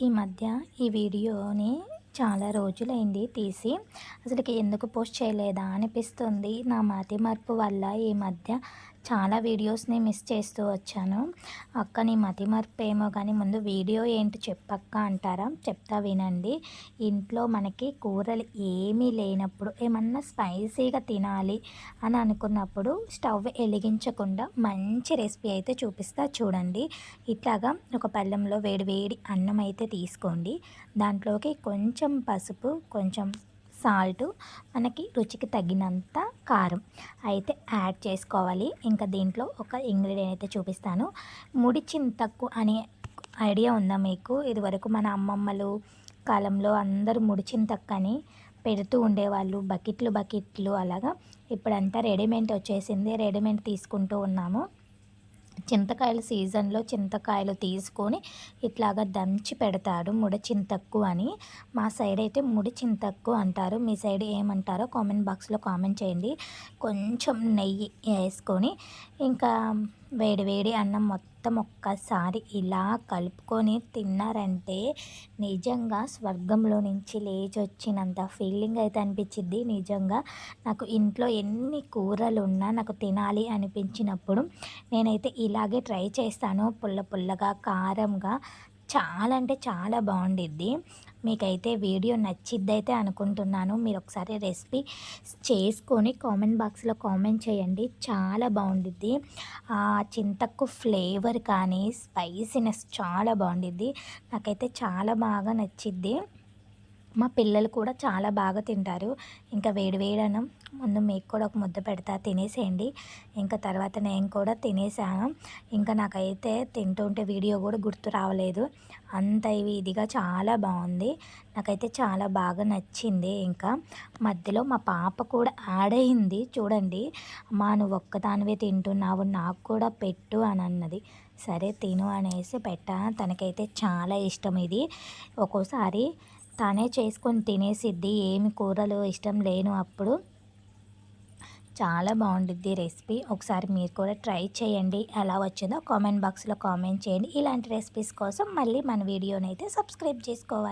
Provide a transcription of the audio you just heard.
ఈ మధ్య ఈ వీడియోని చాలా రోజులైంది తీసి. అసలుకి ఎందుకు పోస్ట్ చేయలేదా అనిపిస్తుంది. నా మతి మార్పు వల్ల ఈ మధ్య చాలా వీడియోస్ని మిస్ చేస్తూ వచ్చాను. అక్క నీ మతి మార్పు ఏమో కానీ ముందు వీడియో ఏంటి చెప్పక్క అంటారా? చెప్తా వినండి. ఇంట్లో మనకి కూరలు ఏమీ లేనప్పుడు ఏమన్నా స్పైసీగా తినాలి అని అనుకున్నప్పుడు స్టవ్ వెలిగించకుండా మంచి రెసిపీ అయితే చూపిస్తా చూడండి. ఇట్లాగా ఒక పళ్ళెంలో వేడి వేడి అన్నం అయితే తీసుకోండి. దాంట్లోకి కొంచెం పసుపు కొంచెం సాల్ట్ మనకి రుచికి తగినంత కారం అయితే యాడ్ చేసుకోవాలి. ఇంకా దీంట్లో ఒక ఇంగ్రీడియంట్ అయితే చూపిస్తాను. ముడి చింతకు అనే ఐడియా ఉందా మీకు? ఇదివరకు మన అమ్మమ్మలు కాలంలో అందరూ ముడి చింతక్కని పెడుతూ ఉండేవాళ్ళు. బకెట్లు బకెట్లు అలాగా. ఇప్పుడంతా రెడీమేడ్ వచ్చేసింది. రెడీమేడ్ తీసుకుంటూ ఉన్నాము. చింతకాయల సీజన్లో చింతకాయలు తీసుకొని ఇట్లాగా దంచి పెడతాడు ముడి చింతక్కు అని. మా సైడ్ అయితే ముడి చింతక్కు అంటారు. మీ సైడ్ ఏమంటారో కామెంట్ బాక్స్లో కామెంట్ చేయండి. కొంచెం నెయ్యి వేసుకొని ఇంకా వేడివేడి అన్నం మొత్తం ఒక్కసారి ఇలా కలుపుకొని తిన్నారంటే నిజంగా స్వర్గంలో నుంచి లేచి వచ్చినంత ఫీలింగ్ అయితే అనిపించింది నిజంగా నాకు ఇంట్లో ఎన్ని కూరలు ఉన్నా నాకు తినాలి అనిపించినప్పుడు నేనైతే ఇలాగే ట్రై చేస్తాను. పుల్ల పుల్లగా కారంగా చాలా అంటే చాలా బాగుండిద్ది. మీకైతే వీడియో నచ్చిద్దైతే అనుకుంటున్నాను. మీరు ఒకసారి రెసిపీ చేసుకొని కామెంట్ బాక్స్లో కామెంట్ చేయండి. చాలా బాగుండిద్ది. ఆ చింతకు ఫ్లేవర్ కానీ స్పైసీనెస్ చాలా బాగుండిద్ది. నాకైతే చాలా బాగా నచ్చిద్ది. మా పిల్లలు కూడా చాలా బాగా తింటారు. ఇంకా వేడి వేడనం ముందు మీకు కూడా ఒక ముద్ద పెడతా తినేసేయండి. ఇంకా తర్వాత నేను కూడా తినేసాను. ఇంకా నాకైతే తింటుంటే వీడియో కూడా గుర్తు రావలేదు. అంత ఇవి ఇదిగా చాలా బాగుంది. నాకైతే చాలా బాగా నచ్చింది. ఇంకా మధ్యలో మా పాప కూడా యాడ్ అయింది. చూడండి మా నువ్వు ఒక్కదానివే తింటున్నావు నాకు కూడా పెట్టు అని అన్నది. సరే తిను అనేసి పెట్టా. తనకైతే చాలా ఇష్టం ఇది. ఒక్కోసారి తనే చేసుకొని తినేసిద్ది ఏమి కూరలు ఇష్టం లేను అప్పుడు. చాలా బాగుంటుంది రెసిపీ. ఒకసారి మీరు కూడా ట్రై చేయండి. ఎలా వచ్చిందో కామెంట్ బాక్స్లో కామెంట్ చేయండి. ఇలాంటి రెసిపీస్ కోసం మళ్ళీ మన వీడియోని అయితే సబ్స్క్రైబ్ చేసుకోవాలి.